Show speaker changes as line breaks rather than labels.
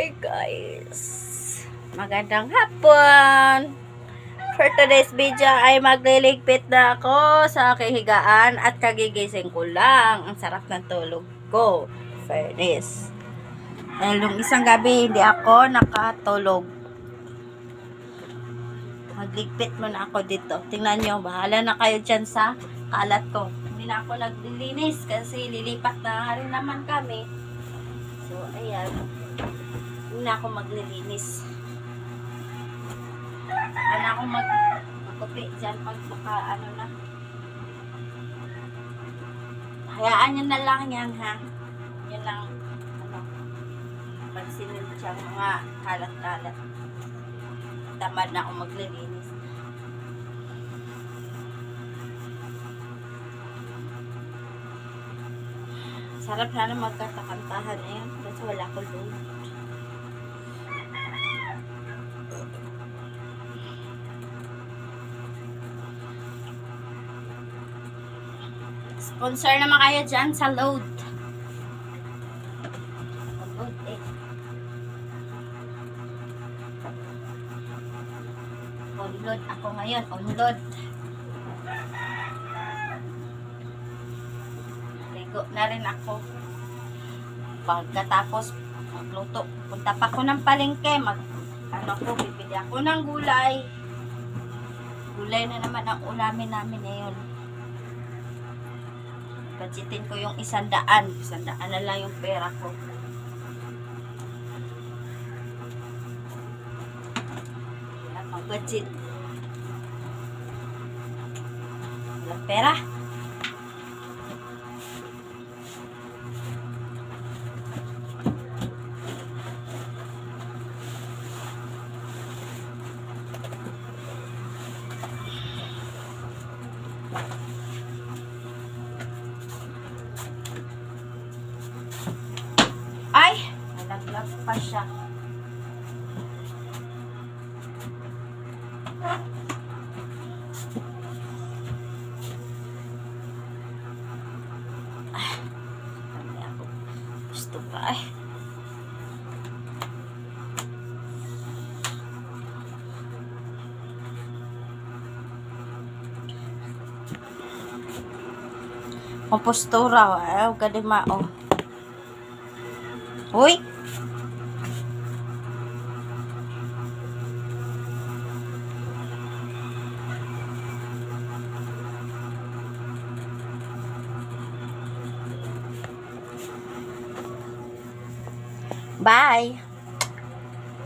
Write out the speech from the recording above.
Hi guys! Magandang hapon! For today's video ay magliligpit na ako sa aking higaan at kagigising ko lang. Ang sarap ng tulog ko. Fairness. Dahil nung isang gabi hindi ako nakatulog. Magligpit muna ako dito. Tingnan nyo, bahala na kayo dyan sa kalat ko. Hindi na ako naglilinis kasi lilipat na rin naman kami. So, ayan. Na ako maglilinis. Ano ako mag magkupi dyan pag baka ano na. Hayaan nyo na lang yan ha. Yan lang ano. Pansinin siyang mga kalat-kalat. Tamad na ako maglilinis. Sarap sana magkatakantahan eh. Kasi wala ko load. Sponsor naman kayo dyan sa load. Load eh. Unload ako ngayon. Unload. Ligo na rin ako. Pagkatapos magluto, punta pa ako ng palengke. Mag, ano ko, bibili ako ng gulay. Gulay na naman ang ulamin namin ngayon. Budgetin ko yung isang daan. Isang daan na lang yung pera ko. Wala pang budget. Walang pera. Ay! Nalaglag pa siya. Gusto pa eh. Kompostura, eh, galing mao. Uy! Bye!